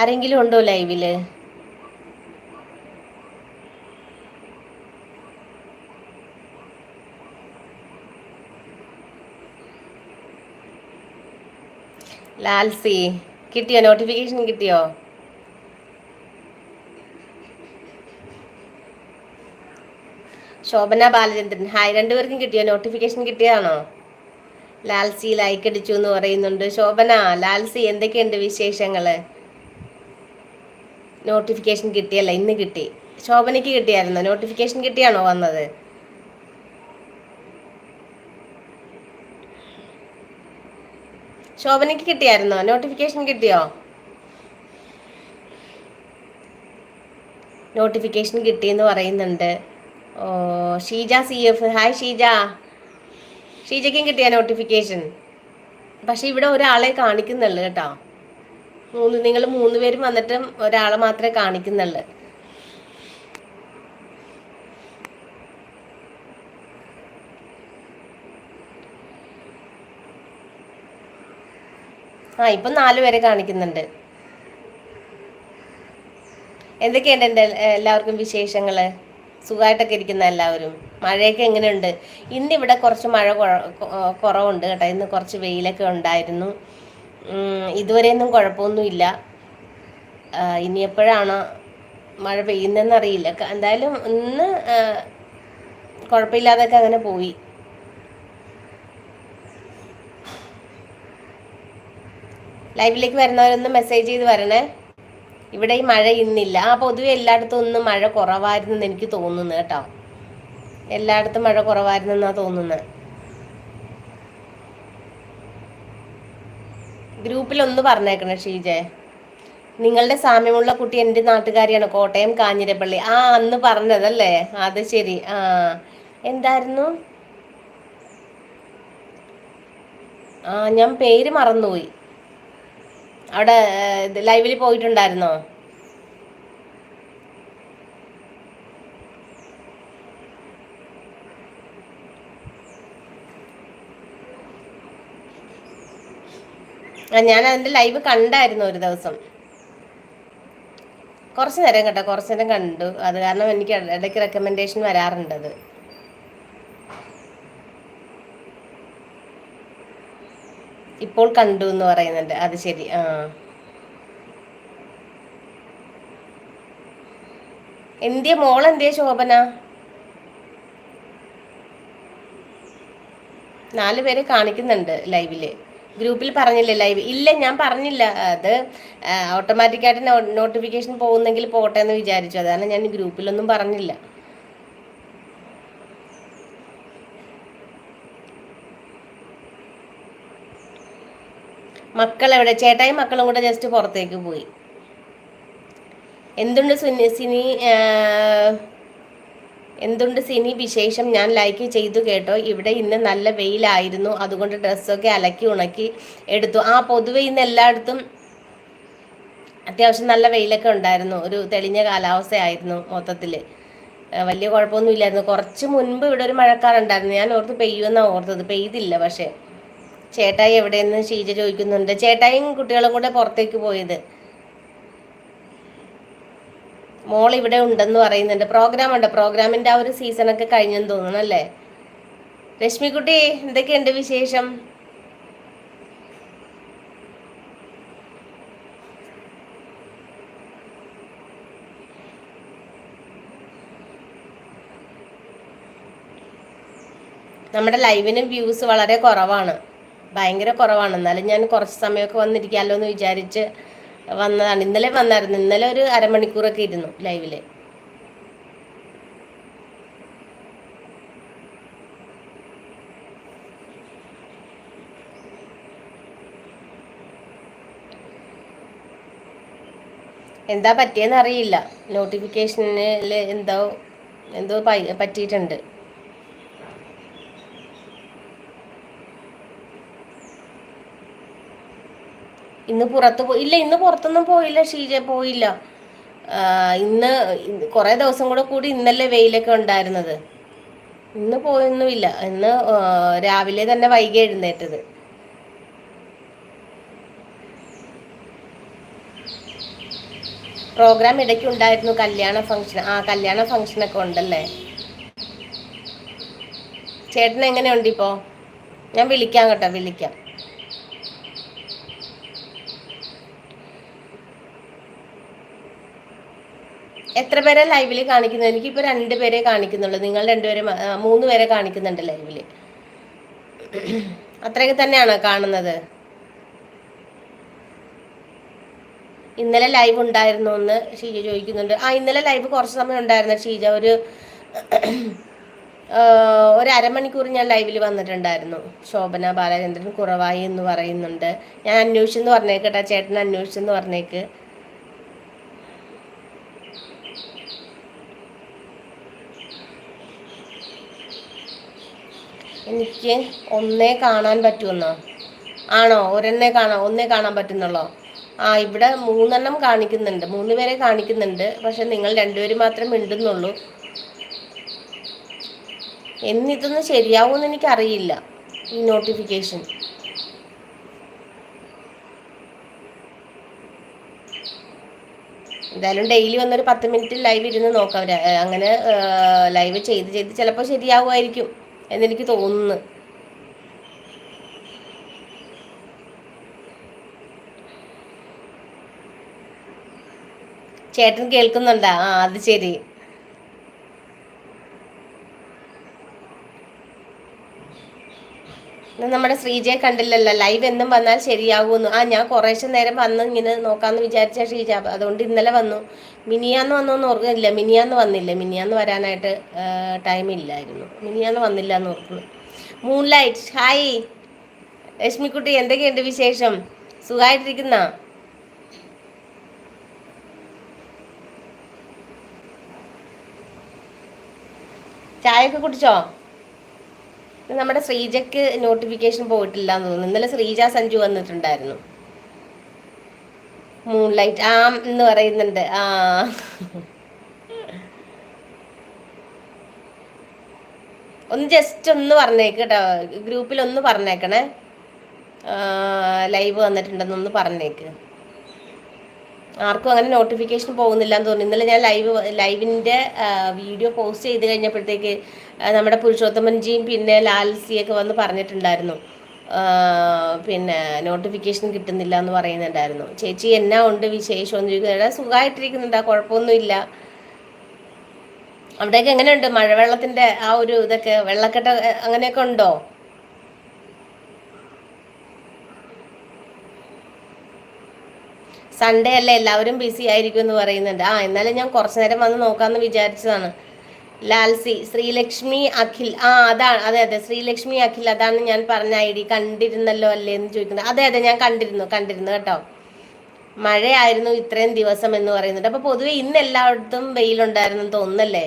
ആരെങ്കിലും ഉണ്ടോ ലൈവിൽ? ലാൽസി കിട്ടിയോ? നോട്ടിഫിക്കേഷൻ കിട്ടിയോ? ശോഭന ബാലചന്ദ്രൻ. ഹായ് രണ്ടുപേർക്കും കിട്ടിയോ? നോട്ടിഫിക്കേഷൻ കിട്ടിയതാണോ? ലാൽസി ലൈക്ക് അടിച്ചു എന്ന് പറയുന്നുണ്ട്. ശോഭന ലാൽസി എന്തൊക്കെയുണ്ട് വിശേഷങ്ങൾ? നോട്ടിഫിക്കേഷൻ കിട്ടിയല്ല ഇന്ന് കിട്ടി. ശോഭനയ്ക്ക് കിട്ടിയായിരുന്നോ? നോട്ടിഫിക്കേഷൻ കിട്ടിയാണോ വന്നത്? ശോഭനയ്ക്ക് കിട്ടിയായിരുന്നോ? നോട്ടിഫിക്കേഷൻ കിട്ടിയോ? നോട്ടിഫിക്കേഷൻ കിട്ടിയെന്ന് പറയുന്നുണ്ട്. ഓ Sheeja C F hi Sheeja. ഷീജയ്ക്കും കിട്ടിയ നോട്ടിഫിക്കേഷൻ? പക്ഷെ ഇവിടെ ഒരാളെ കാണിക്കുന്നുള്ളൂ കേട്ടോ. മൂന്ന് നിങ്ങൾ മൂന്ന് പേരും വന്നിട്ടും ഒരാളെ മാത്രമേ കാണിക്കുന്നുള്ളു. ആ ഇപ്പം നാല് പേരെ കാണിക്കുന്നുണ്ട്. എന്തൊക്കെയുണ്ട് എന്റെ എല്ലാവർക്കും വിശേഷങ്ങൾ സുഖമായിട്ടൊക്കെ ഇരിക്കുന്ന എല്ലാവരും? മഴയൊക്കെ എങ്ങനെയുണ്ട്? ഇന്നിവിടെ കുറച്ച് മഴ കുറവുണ്ട് കേട്ടോ. ഇന്ന് കുറച്ച് വെയിലൊക്കെ ഉണ്ടായിരുന്നു. ഇതുവരെയൊന്നും കുഴപ്പമൊന്നുമില്ല. ഇനി എപ്പോഴാണ് മഴ പെയ്യുന്നതെന്ന് അറിയില്ല എന്തായാലും ഇന്ന് കുഴപ്പമില്ലാതൊക്കെ അങ്ങനെ പോയി. ലൈവിലേക്ക് വരുന്നവരൊന്ന് മെസ്സേജ് ചെയ്ത് വരണേ. ഇവിടെ ഈ മഴ ഇന്നില്ല. ആ പൊതുവെ എല്ലായിടത്തും ഒന്നും മഴ കുറവായിരുന്നു എനിക്ക് തോന്നുന്നു കേട്ടോ. എല്ലായിടത്തും മഴ കുറവായിരുന്നെന്നാ തോന്നുന്നത് ഗ്രൂപ്പിൽ ഒന്ന് പറഞ്ഞേക്കണേ ഷീജേ. നിങ്ങളുടെ സാമ്യമുള്ള കുട്ടി എന്റെ നാട്ടുകാരിയാണ് കോട്ടയം കാഞ്ഞിരപ്പള്ളി. ആ അന്ന് പറഞ്ഞതല്ലേ? അത് ശരി. ആ എന്തായിരുന്നു? ആ ഞാൻ പേര് മറന്നുപോയി. അവിടെ ലൈവിൽ പോയിട്ടുണ്ടായിരുന്നോ? ഞാൻ അതിന്റെ ലൈവ് കണ്ടായിരുന്നു ഒരു ദിവസം. കുറച്ച് നേരം കേട്ടോ കുറച്ച് നേരം കണ്ടു. അത് കാരണം എനിക്ക് ഇടയ്ക്ക് റെക്കമെൻഡേഷൻ വരാറുണ്ട് അത്. ഇപ്പോൾ കണ്ടു എന്ന് പറയുന്നുണ്ട്. അത് ശരി ആ. എന്തിയ മോൾ എന്തിയ ശോഭന? നാല് പേരെ കാണിക്കുന്നുണ്ട് ലൈവിൽ ഗ്രൂപ്പിൽ പറഞ്ഞില്ലേ ലൈവ്. ഇല്ല ഞാൻ പറഞ്ഞില്ല. അത് ഓട്ടോമാറ്റിക്കായിട്ട് നോട്ടിഫിക്കേഷൻ പോകുന്നെങ്കിൽ പോട്ടെ എന്ന് വിചാരിച്ചു. അതാണ് ഞാൻ ഗ്രൂപ്പിലൊന്നും പറഞ്ഞില്ല. മക്കൾ എവിടെ ചേട്ടായി മക്കളും കൂടെ ജസ്റ്റ് പുറത്തേക്ക് പോയി. എന്തുണ്ട് സുനി സിനി എന്തുണ്ട് സിനി വിശേഷം? ഞാൻ ലൈക്ക് ചെയ്തു കേട്ടോ. ഇവിടെ ഇന്ന് നല്ല വെയിലായിരുന്നു. അതുകൊണ്ട് ഡ്രസ്സൊക്കെ അലക്കി ഉണക്കി എടുത്തു. ആ പൊതുവെ ഇന്ന് എല്ലായിടത്തും അത്യാവശ്യം നല്ല വെയിലൊക്കെ ഉണ്ടായിരുന്നു. ഒരു തെളിഞ്ഞ കാലാവസ്ഥയായിരുന്നു മൊത്തത്തിൽ വലിയ കുഴപ്പമൊന്നും ഇല്ലായിരുന്നു. കുറച്ച് മുൻപ് ഇവിടെ ഒരു മഴക്കാറുണ്ടായിരുന്നു ഞാൻ ഓർത്ത് പെയ്യുമെന്നാണ് ഓർത്തത്. പെയ്തില്ല പക്ഷേ. ചേട്ടായി എവിടെയെന്ന് ഷീജ ചോദിക്കുന്നുണ്ട്. ചേട്ടായും കുട്ടികളും കൂടെ പുറത്തേക്ക് പോയത്. മോൾ ഇവിടെ ഉണ്ടെന്ന് പറയുന്നുണ്ട്. പ്രോഗ്രാം ഉണ്ട്. പ്രോഗ്രാമിന്റെ ആ ഒരു സീസണൊക്കെ കഴിഞ്ഞെന്ന് തോന്നുന്നു അല്ലേ? രശ്മിക്കുട്ടി എന്തൊക്കെയുണ്ട് വിശേഷം? നമ്മുടെ ലൈവിന് വ്യൂസ് വളരെ കുറവാണ്. ഭയങ്കര കുറവാണ്. എന്നാലും ഞാൻ കുറച്ച് സമയമൊക്കെ വന്നിരിക്കാമല്ലോ എന്ന് വിചാരിച്ച് വന്നതാണ്. ഇന്നലെ വന്നായിരുന്നു. ഇന്നലെ ഒരു അരമണിക്കൂറൊക്കെ ഇരുന്നു ലൈവിൽ. എന്താ പറ്റിയെന്ന് അറിയില്ല. നോട്ടിഫിക്കേഷനിൽ എന്തോ എന്തോ പറ്റിയിട്ടുണ്ട്. ഇന്ന് പുറത്ത് പോയി ഇല്ല ഇന്ന് പുറത്തൊന്നും പോയില്ല ഷീജ പോയില്ല. ഇന്ന് കുറേ ദിവസം കൂടെ കൂടി ഇന്നല്ലേ വെയിലൊക്കെ ഉണ്ടായിരുന്നത്. ഇന്ന് പോയൊന്നുമില്ല. ഇന്ന് രാവിലെ തന്നെ വൈകി എഴുന്നേറ്റത്. പ്രോഗ്രാം ഇടയ്ക്ക് ഉണ്ടായിരുന്നു കല്യാണ ഫംഗ്ഷൻ. ആ കല്യാണ ഫംഗ്ഷനൊക്കെ ഉണ്ടല്ലേ? ചേട്ടൻ എങ്ങനെയുണ്ട് ഇപ്പോ? ഞാൻ വിളിക്കാം കേട്ടോ വിളിക്കാം. എത്ര പേരെ ലൈവിൽ കാണിക്കുന്നത്? എനിക്കിപ്പോൾ രണ്ട് പേരെ കാണിക്കുന്നുള്ളൂ. നിങ്ങൾ രണ്ടുപേരെ മൂന്ന് പേരെ കാണിക്കുന്നുണ്ട് ലൈവിൽ അത്രയൊക്കെ തന്നെയാണോ കാണുന്നത്? ഇന്നലെ ലൈവ് ഉണ്ടായിരുന്നു എന്ന് ഷീജ ചോദിക്കുന്നുണ്ട്. ആ ഇന്നലെ ലൈവ് കുറച്ച് സമയം ഉണ്ടായിരുന്നു ഷീജ. ഒരു ഒരു അരമണിക്കൂർ ഞാൻ ലൈവിൽ വന്നിട്ടുണ്ടായിരുന്നു. ശോഭന ബാലചന്ദ്രൻ കുറവായി എന്ന് പറയുന്നുണ്ട്. ഞാൻ അന്വേഷിച്ചെന്ന് പറഞ്ഞേക്കട്ടെ ചേട്ടൻ അന്വേഷിച്ചെന്ന് പറഞ്ഞേക്ക്. എനിക്ക് ഒന്നേ കാണാൻ പറ്റുമെന്നോ ആണോ? ഒരെണ്ണേ കാണാം ഒന്നേ കാണാൻ പറ്റുന്നുള്ളോ? ആ ഇവിടെ മൂന്നെണ്ണം കാണിക്കുന്നുണ്ട്. മൂന്ന് പേരെ കാണിക്കുന്നുണ്ട്. പക്ഷെ നിങ്ങൾ രണ്ടുപേരും മാത്രമേ മിണ്ടുന്നുള്ളൂ. എന്നിതൊന്നും ശരിയാവുമെന്ന് എനിക്കറിയില്ല. ഈ നോട്ടിഫിക്കേഷൻ. എന്തായാലും ഡെയിലി വന്നൊരു പത്ത് മിനിറ്റ് ലൈവ് ഇരുന്ന് നോക്കാം അങ്ങനെ ലൈവ് ചെയ്ത് ചെയ്ത് ചിലപ്പോൾ ശരിയാവുമായിരിക്കും. എന്നെനിക്ക് തോന്നുന്നു. ചേട്ടൻ കേൾക്കുന്നുണ്ടാ? ആ അത് ശരി. നമ്മുടെ ശ്രീജയെ കണ്ടില്ലല്ലോ. ലൈവ് എന്നും വന്നാൽ ശരിയാകുമെന്ന്. ആ ഞാൻ കുറേശ്ശെ നേരം വന്ന് ഇങ്ങനെ നോക്കാമെന്ന് വിചാരിച്ച ശ്രീജ. അതുകൊണ്ട് ഇന്നലെ വന്നു. മിനിയാന്ന് വന്നോന്ന് ഓർക്കുന്നില്ല. മിനിയാന്ന് വന്നില്ല. മിനിയാന്ന് വരാനായിട്ട് ടൈം ഇല്ലായിരുന്നു. മിനിയാന്ന് വന്നില്ല എന്ന് ഓർക്കുന്നു. മൂൺ ലൈറ്റ് ഹായ് ലക്ഷ്മിക്കുട്ടി എന്തൊക്കെയുണ്ട് വിശേഷം? സുഖമായിട്ടിരിക്കുന്ന ചായ ഒക്കെ കുടിച്ചോ? നമ്മുടെ ശ്രീജയ്ക്ക് നോട്ടിഫിക്കേഷൻ പോയിട്ടില്ല എന്ന് തോന്നുന്നു. ഇന്നലെ ശ്രീജ സഞ്ജു വന്നിട്ടുണ്ടായിരുന്നു. മൂൺ ലൈറ്റ് ആ എന്ന് പറയുന്നുണ്ട്. ആ. ഒന്ന് ജസ്റ്റ് ഒന്ന് പറഞ്ഞേക്ക് കേട്ടോ. ഗ്രൂപ്പിൽ ഒന്ന് പറഞ്ഞേക്കണേ. ലൈവ് വന്നിട്ടുണ്ടെന്ന് ഒന്ന് പറഞ്ഞേക്ക്. ആർക്കും അങ്ങനെ നോട്ടിഫിക്കേഷൻ പോകുന്നില്ല എന്ന് തോന്നുന്നു. ഇന്നലെ ഞാൻ ലൈവ് ലൈവിന്റെ വീഡിയോ പോസ്റ്റ് ചെയ്ത് കഴിഞ്ഞപ്പോഴത്തേക്ക് നമ്മുടെ പുരുഷോത്തമൻജിയും പിന്നെ ലാൽസിയൊക്കെ വന്ന് പറഞ്ഞിട്ടുണ്ടായിരുന്നു. പിന്നെ നോട്ടിഫിക്കേഷൻ കിട്ടുന്നില്ല എന്ന് പറയുന്നുണ്ടായിരുന്നു. ചേച്ചി എന്നാ ഉണ്ട് വിശേഷം? എന്ന് ചോദിക്കുന്നത് സുഖമായിട്ടിരിക്കുന്നുണ്ട് കുഴപ്പമൊന്നുമില്ല. അവിടെയൊക്കെ എങ്ങനെയുണ്ട്? മഴവെള്ളത്തിന്റെ ആ ഒരു ഇതൊക്കെ വെള്ളക്കെട്ട് അങ്ങനെയൊക്കെ ഉണ്ടോ? സൺഡേ അല്ലേ എല്ലാവരും ബിസി ആയിരിക്കും എന്ന് പറയുന്നുണ്ട്. ആ എന്നാലും ഞാൻ കുറച്ചു നേരം വന്ന് നോക്കാമെന്ന് വിചാരിച്ചതാണ്. ലാൽസി ശ്രീലക്ഷ്മി അഖിൽ ആ അതാണ് അതെ അതെ ശ്രീലക്ഷ്മി അഖിൽ അതാണ് ഞാൻ പറഞ്ഞ ഐ ഡി. കണ്ടിരുന്നല്ലോ അല്ലേ എന്ന് ചോദിക്കുന്നത്. അതെ അതെ ഞാൻ കണ്ടിരുന്നു കണ്ടിരുന്നു കേട്ടോ. മഴയായിരുന്നു ഇത്രയും ദിവസം എന്ന് പറയുന്നുണ്ട്. അപ്പോൾ പൊതുവെ ഇന്ന് എല്ലായിടത്തും വെയിലുണ്ടായിരുന്നു തോന്നുന്നല്ലേ?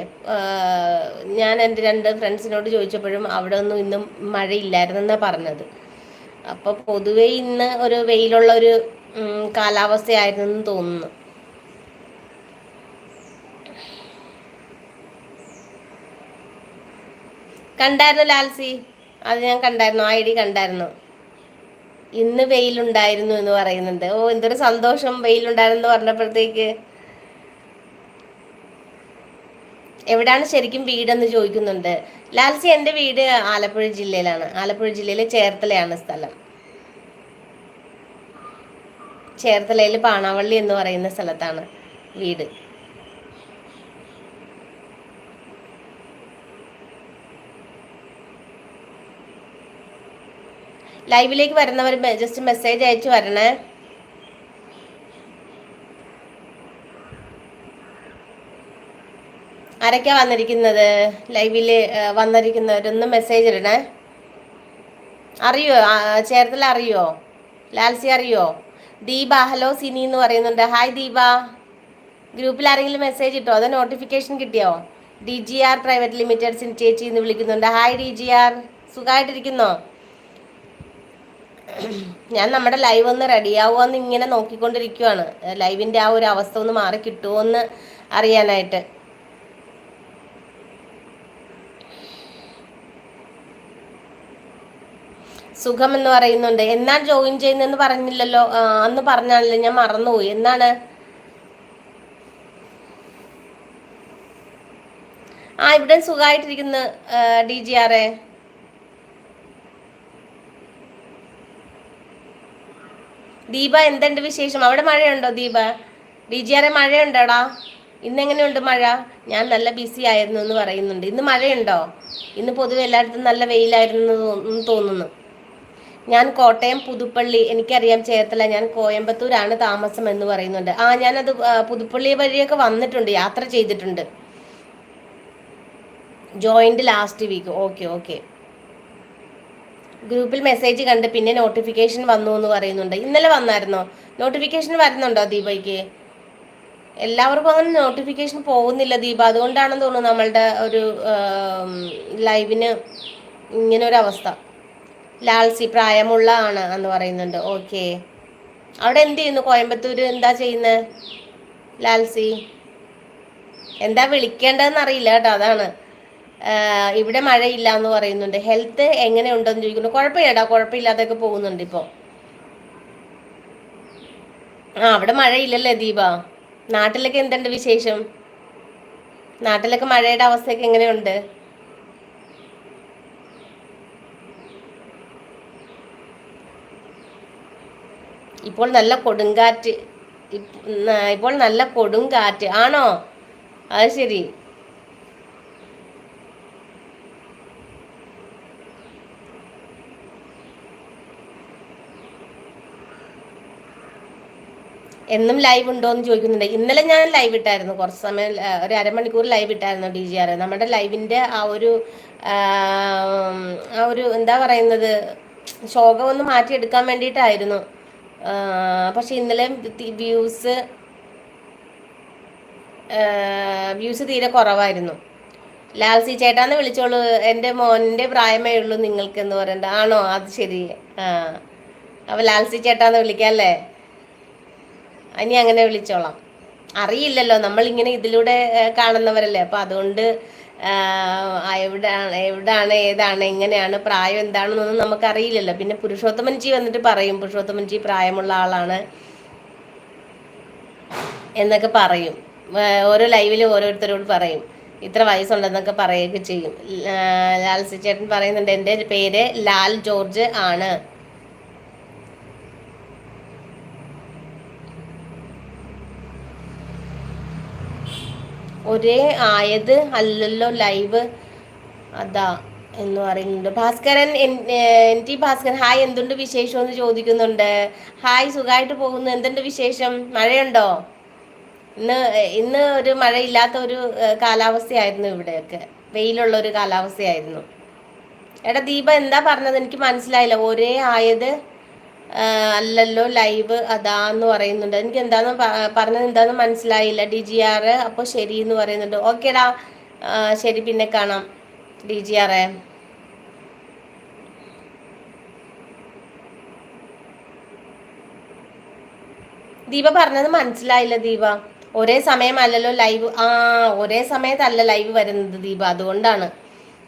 ഞാൻ എന്റെ രണ്ട് ഫ്രണ്ട്സിനോട് ചോദിച്ചപ്പോഴും അവിടെ ഒന്നും ഇന്നും മഴയില്ലായിരുന്നു എന്നാ പറഞ്ഞത്. അപ്പോൾ പൊതുവെ ഇന്ന് ഒരു വെയിലുള്ള ഒരു കാലാവസ്ഥയായിരുന്നു തോന്നുന്നു. കണ്ടായിരുന്നു ലാൽസി? അത് ഞാൻ കണ്ടായിരുന്നു ഐ ഡി കണ്ടായിരുന്നു. ഇന്ന് വെയിലുണ്ടായിരുന്നു എന്ന് പറയുന്നുണ്ട്. ഓ എന്തൊരു സന്തോഷം വെയിലുണ്ടായിരുന്നു പറഞ്ഞപ്പോഴത്തേക്ക്. എവിടാണ് ശരിക്കും വീടെന്ന് ചോദിക്കുന്നുണ്ട്. ലാൽസി എന്റെ വീട് ആലപ്പുഴ ജില്ലയിലാണ്. ആലപ്പുഴ ജില്ലയിലെ ചേർത്തലയാണ് സ്ഥലം. ചേർത്തലയിൽ പാണാവള്ളി എന്ന് പറയുന്ന സ്ഥലത്താണ് വീട്. ലൈവിലേക്ക് വരുന്നവർ ജസ്റ്റ് മെസ്സേജ് അയച്ചു വരണേ. ആരൊക്കെയാ വന്നിരിക്കുന്നത്? ലൈവിൽ വന്നിരിക്കുന്നവരൊന്ന് മെസ്സേജ് ഇടണേ. അറിയോ? ചേർത്തല അറിയോ? ലാൽസി അറിയോ? ദീപ ഹലോ സിനി എന്ന് പറയുന്നുണ്ട്. ഹായ് ദീപ. ഗ്രൂപ്പിൽ ആരെങ്കിലും മെസ്സേജ് ഇട്ടോ? അതോ നോട്ടിഫിക്കേഷൻ കിട്ടിയോ? D G R private limited sin ചേച്ചി എന്ന് വിളിക്കുന്നുണ്ട്. ഹായ് ഡി ജി ആർ സുഖമായിട്ടിരിക്കുന്നോ ഞാൻ നമ്മുടെ ലൈവ് ഒന്ന് റെഡിയാവുമോ എന്ന് ഇങ്ങനെ നോക്കിക്കൊണ്ടിരിക്കുവാണ്. ലൈവിന്റെ ആ ഒരു അവസ്ഥ ഒന്ന് മാറി കിട്ടുമോ എന്ന് അറിയാനായിട്ട്. സുഖം എന്ന് പറയുന്നുണ്ട്. എന്നാണ് ജോയിൻ ചെയ്യുന്നെന്ന് പറഞ്ഞില്ലല്ലോ. അന്ന് പറഞ്ഞാണല്ലോ ഞാൻ മറന്നുപോയി. എന്നാണ് ആ ഇവിടെ സുഖമായിട്ടിരിക്കുന്നു ഡി ജി ആറെ ദീപ എന്തുണ്ട് വിശേഷം? അവിടെ മഴയുണ്ടോ ദീപ? ഡി ജി ആറെ മഴയുണ്ടോടാ? ഇന്നെങ്ങനെയുണ്ട് മഴ? ഞാൻ നല്ല ബിസി ആയിരുന്നു എന്ന് പറയുന്നുണ്ട്. ഇന്ന് മഴയുണ്ടോ? ഇന്ന് പൊതുവെ എല്ലായിടത്തും നല്ല വെയിലായിരുന്നു തോന്നുന്നു. ഞാൻ കോട്ടയം പുതുപ്പള്ളി എനിക്കറിയാം ചേർത്തല ഞാൻ കോയമ്പത്തൂരാണ് താമസം എന്ന് പറയുന്നുണ്ട്. ആ ഞാനത് പുതുപ്പള്ളി വഴിയൊക്കെ വന്നിട്ടുണ്ട് യാത്ര ചെയ്തിട്ടുണ്ട്. Joined last week okay okay ഗ്രൂപ്പിൽ മെസ്സേജ് കണ്ട് പിന്നെ നോട്ടിഫിക്കേഷൻ വന്നു എന്ന് പറയുന്നുണ്ട്. ഇന്നലെ വന്നായിരുന്നോ? നോട്ടിഫിക്കേഷൻ വരുന്നുണ്ടോ ദീപയ്ക്ക്? എല്ലാവർക്കും അങ്ങനെ നോട്ടിഫിക്കേഷൻ പോകുന്നില്ല ദീപ. അതുകൊണ്ടാണെന്ന് തോന്നുന്നു നമ്മളുടെ ഒരു ലൈവിന് ഇങ്ങനെ ഒരു അവസ്ഥ ലാൽസി പ്രായമുള്ള ആണ് എന്ന് പറയുന്നുണ്ട്. ഓക്കെ അവിടെ എന്ത് ചെയ്യുന്നു? കോയമ്പത്തൂർ എന്താ ചെയ്യുന്നത് ലാൽസി? എന്താ വിളിക്കേണ്ടതെന്ന് അറിയില്ല കേട്ടോ അതാണ്. ഇവിടെ മഴയില്ല എന്ന് പറയുന്നുണ്ട്. ഹെൽത്ത് എങ്ങനെയുണ്ടെന്ന് ചോദിക്കുന്നു. കുഴപ്പമില്ലടാ കുഴപ്പമില്ലാതൊക്കെ പോകുന്നുണ്ട് ഇപ്പോൾ ആ അവിടെ മഴയില്ലല്ലേ ദീപ? നാട്ടിലൊക്കെ എന്തുണ്ട് വിശേഷം? നാട്ടിലൊക്കെ മഴയുടെ അവസ്ഥയൊക്കെ എങ്ങനെയുണ്ട്? ഇപ്പോൾ നല്ല കൊടുങ്കാറ്റ്. ഇപ്പോൾ നല്ല കൊടുങ്കാറ്റ്. ആണോ? അത് ശരി. എന്നും ലൈവ് ഉണ്ടോ എന്ന് ചോദിക്കുന്നുണ്ട്. ഇന്നലെ ഞാൻ ലൈവ് ഇട്ടായിരുന്നു. കുറച്ച് സമയം ഒരു അരമണിക്കൂർ ലൈവ് ഇട്ടായിരുന്നു ഡി ജി ആർ നമ്മുടെ ലൈവിന്റെ ആ ഒരു ആ ഒരു എന്താ പറയുന്നത് ശോകം മാറ്റിയെടുക്കാൻ വേണ്ടിയിട്ടായിരുന്നു. പക്ഷെ ഇന്നലെ വ്യൂസ് വ്യൂസ് തീരെ കുറവായിരുന്നു. ലാൽസി ചേട്ടാന്ന് വിളിച്ചോളൂ. എന്റെ മോന്റെ പ്രായമേ ഉള്ളൂ നിങ്ങൾക്ക് എന്ന് പറയണ്ട ആണോ? അത് ശരി. ആ. അപ്പോൾ ലാൽസി ചേട്ടാന്ന് വിളിക്കാം അല്ലേ? ഇനി അങ്ങനെ വിളിച്ചോളാം. അറിയില്ലല്ലോ. നമ്മളിങ്ങനെ ഇതിലൂടെ കാണുന്നവരല്ലേ. അപ്പോൾ അതുകൊണ്ട് എവിടെയാണ് എവിടാണ് ഏതാണ് എങ്ങനെയാണ് പ്രായം എന്താണെന്നൊന്നും നമുക്കറിയില്ലല്ലോ. പിന്നെ പുരുഷോത്തമൻജി വന്നിട്ട് പറയും പുരുഷോത്തമൻജി പ്രായമുള്ള ആളാണ് എന്നൊക്കെ പറയും. ഓരോ ലൈവിലും ഓരോരുത്തരോട് പറയും. ഇത്ര വയസ്സുണ്ടെന്നൊക്കെ പറയുകയൊക്കെ ചെയ്യും. ലാൽ ചേട്ടൻ പറയുന്നുണ്ട് എന്റെ പേര് ലാൽ ജോർജ് ആണ്. ഒരേ ആയത് അല്ലല്ലോ ലൈവ്. അതാ എന്ന് പറയുന്നുണ്ട്. Bhaskaran N T Bhaskaran hi എന്തുണ്ട് വിശേഷം എന്ന് ചോദിക്കുന്നുണ്ട്. ഹായ് സുഖമായിട്ട് പോകുന്നു. എന്തുണ്ട് വിശേഷം? മഴയുണ്ടോ? ഇന്ന് ഇന്ന് ഒരു മഴയില്ലാത്ത ഒരു കാലാവസ്ഥയായിരുന്നു ഇവിടെയൊക്കെ. വെയിലുള്ള ഒരു കാലാവസ്ഥയായിരുന്നു. എടാ ദീപ എന്താ പറഞ്ഞത്? എനിക്ക് മനസ്സിലായില്ല. ഒരേ ആയത് അല്ലല്ലോ ലൈവ് അതാന്ന് പറയുന്നുണ്ട്. എനിക്ക് എന്താന്ന് പറഞ്ഞത് എന്താന്ന് മനസ്സിലായില്ല. ഡി ജി ആറ് അപ്പോൾ ശരി എന്ന് പറയുന്നുണ്ട്. ഓക്കേടാ. ശരി പിന്നെ കാണാം. ഡി ജി ആറേ ദീപ പറഞ്ഞത് മനസ്സിലായില്ല ദീപ. ഒരേ സമയമല്ലല്ലോ ലൈവ്. ആ ഒരേ സമയത്തല്ല ലൈവ് വരുന്നത് ദീപ. അതുകൊണ്ടാണ്.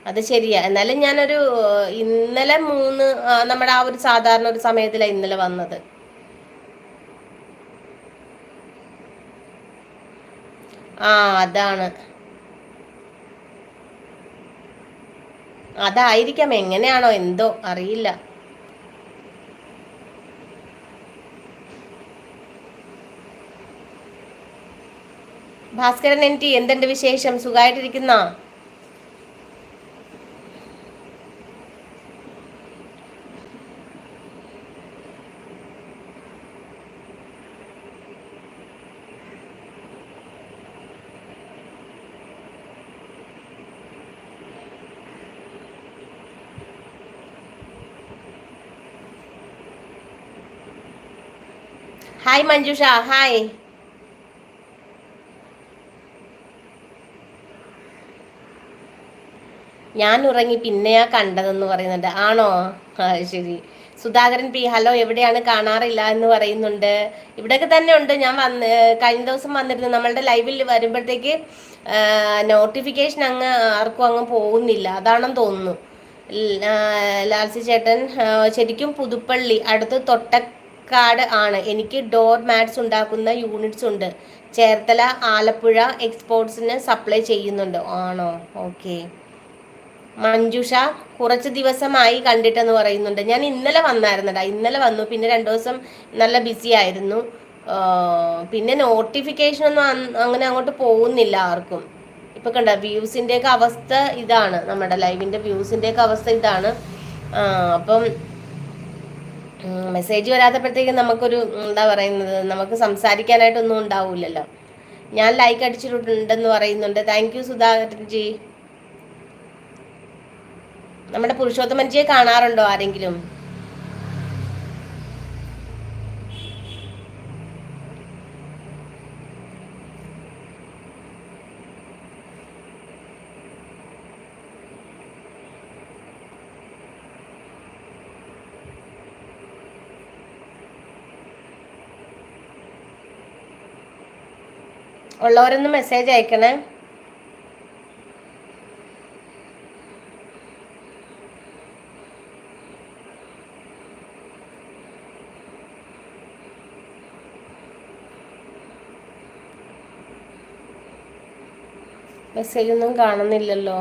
അത് ശരിയാ. എന്നാലും ഞാനൊരു ഇന്നലെ മൂന്ന് നമ്മുടെ ആ ഒരു സാധാരണ ഒരു സമയത്തിലാണ് ഇന്നലെ വന്നത്. ആ അതാണ്. അതായിരിക്കാം. എങ്ങനെയാണോ? എന്തോ? അറിയില്ല. ഭാസ്കരൻ എൻ ടി എന്തുണ്ട് വിശേഷം? സുഖമായിട്ടിരിക്കുന്ന ഹായ് മഞ്ജുഷ ഹായ് ഞാൻ ഉറങ്ങി പിന്നെയാ കണ്ടതെന്ന് പറയുന്നുണ്ട്. ആണോ? ശരി. സുധാകരൻ പി ഹലോ എവിടെയാണ്? കാണാറില്ല എന്ന് പറയുന്നുണ്ട്. ഇവിടെയൊക്കെ തന്നെ ഉണ്ട്. ഞാൻ വന്ന് കഴിഞ്ഞ ദിവസം വന്നിരുന്നു. നമ്മളുടെ ലൈവിൽ വരുമ്പോഴത്തേക്ക് നോട്ടിഫിക്കേഷൻ അങ്ങ് ആർക്കും അങ്ങ് പോകുന്നില്ല. അതാണെന്ന് തോന്നുന്നു. ലാൽസി ചേട്ടൻ ശരിക്കും പുതുപ്പള്ളി അടുത്ത് തൊട്ടക്കാട് ആണ്. എനിക്ക് ഡോർ മാറ്റ്സ് ഉണ്ടാക്കുന്ന യൂണിറ്റ്സ് ഉണ്ട്. ചേർത്തല ആലപ്പുഴ എക്സ്പോർട്സിന് സപ്ലൈ ചെയ്യുന്നുണ്ട്. ആണോ? ഓക്കെ മഞ്ജുഷ കുറച്ച് ദിവസമായി കണ്ടിട്ടെന്ന് പറയുന്നുണ്ട്. ഞാൻ ഇന്നലെ വന്നായിരുന്നടാ ഇന്നലെ വന്നു. പിന്നെ രണ്ടു ദിവസം നല്ല ബിസി ആയിരുന്നു. പിന്നെ നോട്ടിഫിക്കേഷൻ ഒന്നും അങ്ങനെ അങ്ങോട്ട് പോകുന്നില്ല ആർക്കും. ഇപ്പൊ കണ്ട വ്യൂസിന്റെ ഒക്കെ അവസ്ഥ ഇതാണ്. നമ്മുടെ ലൈവിന്റെ വ്യൂസിന്റെ ഒക്കെ അവസ്ഥ ഇതാണ്. അപ്പം മെസ്സേജ് വരാത്തപ്പോഴത്തേക്കും നമുക്കൊരു എന്താ പറയുന്നത് നമുക്ക് സംസാരിക്കാനായിട്ടൊന്നും ഉണ്ടാവില്ലല്ലോ. ഞാൻ ലൈക്ക് അടിച്ചിട്ടുണ്ടെന്ന് പറയുന്നുണ്ട്. താങ്ക് യു സുധാകരൻജി നമ്മുടെ പുരുഷോത്തമൻജിയെ കാണാറുണ്ടോ ആരെങ്കിലും? ഉള്ളവരൊന്ന് മെസ്സേജ് അയക്കണേ. മെസ്സേജ് ഒന്നും കാണുന്നില്ലല്ലോ.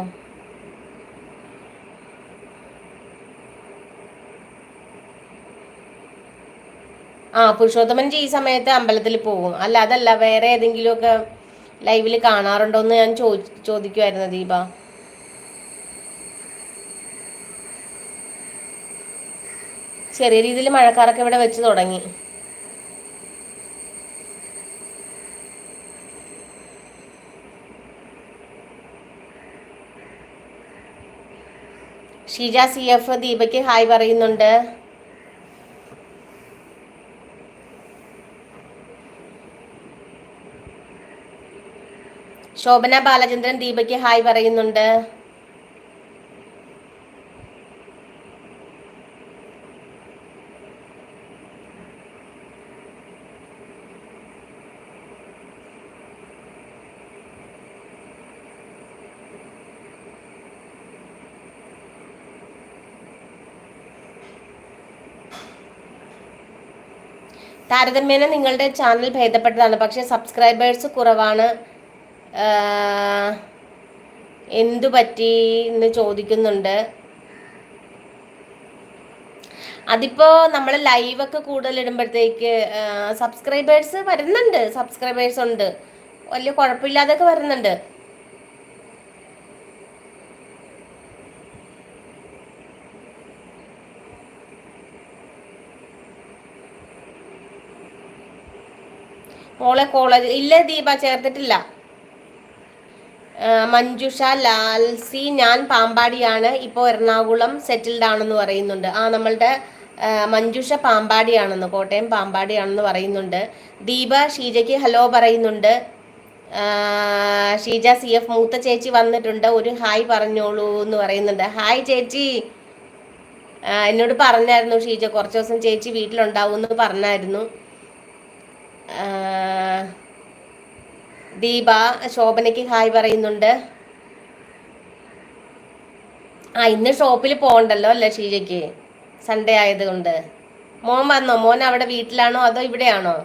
ആ പുരുഷോത്തമൻ ഈ സമയത്ത് അമ്പലത്തിൽ പോകും. അല്ല അതല്ല വേറെ ഏതെങ്കിലുമൊക്കെ ലൈവിൽ കാണാറുണ്ടോ എന്ന് ഞാൻ ചോദിക്കുമായിരുന്നു ദീപ. ചെറിയ രീതിയിൽ മഴക്കാരൊക്കെ ഇവിടെ വെച്ച് തുടങ്ങി. ഷീജ സി എഫ് ദീപയ്ക്ക് ഹായ് പറയുന്നുണ്ട്. ശോഭന ബാലചന്ദ്രൻ ദീപയ്ക്ക് ഹായ് പറയുന്നുണ്ട്. താരതമ്യേന നിങ്ങളുടെ ചാനൽ ഭേദപ്പെട്ടതാണ് പക്ഷേ സബ്സ്ക്രൈബേഴ്സ് കുറവാണ്. എന്തു പറ്റി എന്ന് ചോദിക്കുന്നുണ്ട്. അതിപ്പോ നമ്മൾ ലൈവ് ഒക്കെ കൂടുതൽ ഇടുമ്പോഴത്തേക്ക് സബ്സ്ക്രൈബേഴ്സ് വരുന്നുണ്ട്. സബ്സ്ക്രൈബേഴ്സ് ഉണ്ട്. വലിയ കുഴപ്പമില്ലാതൊക്കെ വരുന്നുണ്ട്. മോളെ കോളേജ് ഇല്ല ദീപ ചേർത്തിട്ടില്ല. മഞ്ജുഷ ലാൽസി ഞാൻ പാമ്പാടിയാണ്. ഇപ്പോൾ എറണാകുളം സെറ്റിൽഡ് ആണെന്ന് പറയുന്നുണ്ട്. ആ നമ്മളുടെ മഞ്ജുഷ പാമ്പാടിയാണെന്ന് കോട്ടയം പാമ്പാടിയാണെന്ന് പറയുന്നുണ്ട്. ദീപ ഷീജയ്ക്ക് ഹലോ പറയുന്നുണ്ട്. ഷീജ സി എഫ് മൂത്ത ചേച്ചി വന്നിട്ടുണ്ട്. ഒരു ഹായ് പറഞ്ഞോളൂ എന്ന് പറയുന്നുണ്ട്. ഹായ് ചേച്ചി. എന്നോട് പറഞ്ഞായിരുന്നു ഷീജ കുറച്ച് ദിവസം ചേച്ചി വീട്ടിലുണ്ടാവും എന്ന് പറഞ്ഞായിരുന്നു ദീപ ശോഭനയ്ക്ക് ഹായ് പറയുന്നുണ്ട്. ആ ഇന്ന് ഷോപ്പിൽ പോകണ്ടല്ലോ അല്ലേ ഷീജയ്ക്ക്? സൺഡേ ആയതുകൊണ്ട്. മോൻ വന്നോ? മോൻ അവിടെ വീട്ടിലാണോ അതോ ഇവിടെയാണോ?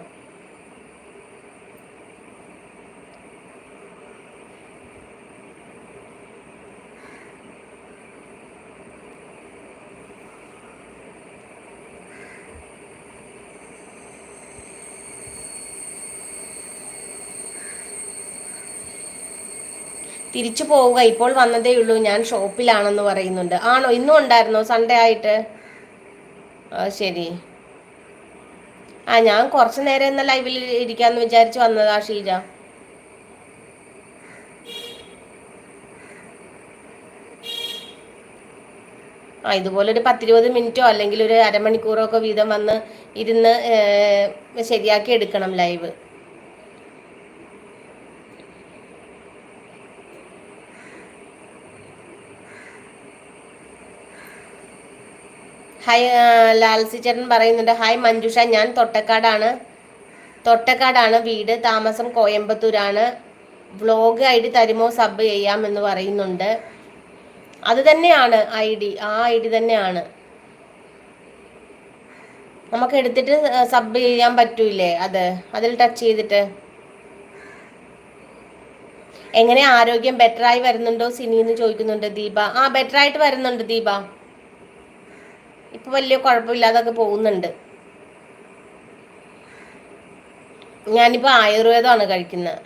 തിരിച്ചു പോവുക. ഇപ്പോൾ വന്നതേ ഉള്ളൂ. ഞാൻ ഷോപ്പിലാണെന്ന് പറയുന്നുണ്ട്. ആണോ? ഇന്നും ഉണ്ടായിരുന്നോ? സൺഡേ ആയിട്ട്? ആ ശരി. ആ ഞാൻ കുറച്ചു നേരം എന്ന ലൈവിൽ ഇരിക്കാന്ന് വിചാരിച്ചു വന്നതാ ഷീജ. ആ ഇതുപോലെ ഒരു പത്തിരുപത് മിനിറ്റോ അല്ലെങ്കിൽ ഒരു അരമണിക്കൂറോ ഒക്കെ വീതം വന്ന് ഇരുന്ന് ശരിയാക്കി എടുക്കണം ലൈവ് ഹായ് ലാൽസി ചേട്ടൻ പറയുന്നുണ്ട്. ഹായ് മഞ്ജുഷ. ഞാൻ തൊട്ടക്കാടാണ്. തൊട്ടക്കാടാണ് വീട്. താമസം കോയമ്പത്തൂരാണ്. വ്ലോഗ് ഐ ഡി തരുമോ സബ് ചെയ്യാമെന്ന് പറയുന്നുണ്ട്. അത് തന്നെയാണ് ഐ ഡി. ആ ഐ ഡി തന്നെയാണ്. നമുക്ക് എടുത്തിട്ട് സബ് ചെയ്യാൻ പറ്റൂലേ അത്? അതിൽ ടച്ച് ചെയ്തിട്ട്. എങ്ങനെ ആരോഗ്യം ബെറ്ററായി വരുന്നുണ്ടോ സിനി എന്ന് ചോദിക്കുന്നുണ്ട് ദീപ. ആ ബെറ്ററായിട്ട് വരുന്നുണ്ട് ദീപ. ഇപ്പൊ വലിയ കുഴപ്പമില്ലാതൊക്കെ പോകുന്നുണ്ട്. ഞാനിപ്പോ ആയുർവേദമാണ് കഴിക്കുന്നത്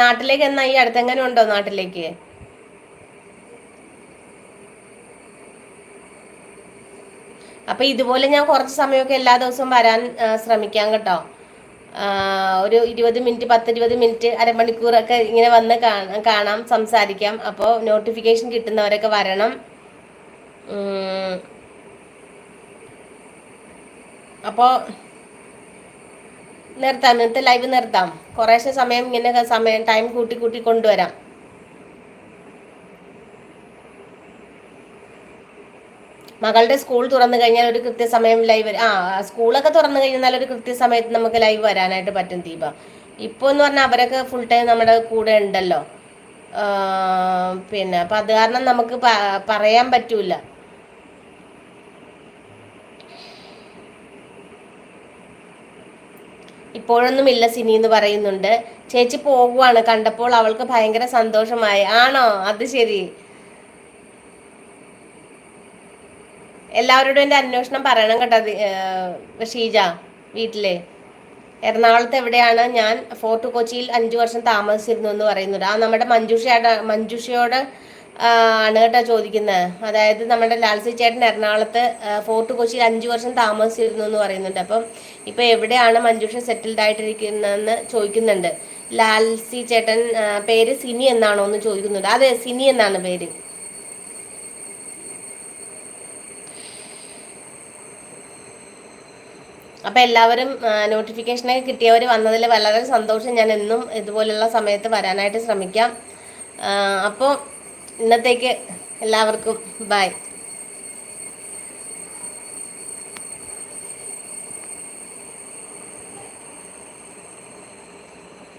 നാട്ടിലേക്ക് എന്നാ ഈ അടുത്തെങ്ങനെ ഉണ്ടോ നാട്ടിലേക്ക്? അപ്പൊ ഇതുപോലെ ഞാൻ കുറച്ച് സമയമൊക്കെ എല്ലാ ദിവസവും വരാൻ ശ്രമിക്കാം കേട്ടോ. ഒരു ഇരുപത് മിനിറ്റ് പത്തിരുപത് മിനിറ്റ് അരമണിക്കൂറൊക്കെ ഇങ്ങനെ വന്ന് കാണാം സംസാരിക്കാം. അപ്പോൾ നോട്ടിഫിക്കേഷൻ കിട്ടുന്നവരൊക്കെ വരണം. അപ്പോൾ നിർത്താം. ഇന്നത്തെ ലൈവ് നിർത്താം. കുറേശ്ശെ സമയം ഇങ്ങനെ സമയം ടൈം കൂട്ടി കൂട്ടി കൊണ്ടുവരാം. മകളുടെ സ്കൂൾ തുറന്നു കഴിഞ്ഞാൽ ഒരു കൃത്യസമയം ലൈവ് ആ സ്കൂളൊക്കെ തുറന്നു കഴിഞ്ഞാൽ ഒരു കൃത്യസമയത്ത് നമുക്ക് ലൈവ് വരാനായിട്ട് പറ്റും ദീപ. ഇപ്പോൾ എന്ന് പറഞ്ഞാൽ അവരൊക്കെ ഫുൾ ടൈം നമ്മുടെ കൂടെ ഉണ്ടല്ലോ. പിന്നെ അപ്പം അത് കാരണം നമുക്ക് പറയാൻ പറ്റൂല. ഇപ്പോഴൊന്നും ഇല്ല സിനി എന്ന് പറയുന്നുണ്ട്. ചേച്ചി പോകുവാണ് കണ്ടപ്പോൾ അവൾക്ക് ഭയങ്കര സന്തോഷമായി. ആണോ? അത് ശരി. എല്ലാവരോടും എന്റെ അന്വേഷണം പറയണം കേട്ടോ ഷീജ വീട്ടിലെ. എറണാകുളത്ത് എവിടെയാണ് ഞാൻ ഫോർട്ട് കൊച്ചിയിൽ അഞ്ചു വർഷം താമസിച്ചിരുന്നു എന്ന് പറയുന്നുണ്ട് ആ നമ്മുടെ മഞ്ജുഷയുടെ മഞ്ജുഷയോട് ആണ് കേട്ടോ ചോദിക്കുന്നത് അതായത് നമ്മുടെ ലാൽസി ചേട്ടൻ എറണാകുളത്ത് ഫോർട്ട് കൊച്ചിയിൽ അഞ്ചു വർഷം താമസിച്ചിരുന്നു എന്ന് പറയുന്നുണ്ട്. അപ്പം ഇപ്പം എവിടെയാണ് മഞ്ജുഷ സെറ്റിൽഡ് ആയിട്ടിരിക്കുന്നതെന്ന് ചോദിക്കുന്നുണ്ട്. ലാൽസി ചേട്ടൻ പേര് സിനി എന്നാണോ എന്ന് ചോദിക്കുന്നുണ്ട്. അതെ സിനി എന്നാണ് പേര്. അപ്പോൾ എല്ലാവരും നോട്ടിഫിക്കേഷനൊക്കെ കിട്ടിയവർ വന്നതിൽ വളരെ സന്തോഷം. ഞാൻ എന്നും ഇതുപോലുള്ള സമയത്ത് വരാനായിട്ട് ശ്രമിക്കാം. അപ്പോൾ ഇന്നത്തേക്ക് എല്ലാവർക്കും ബൈ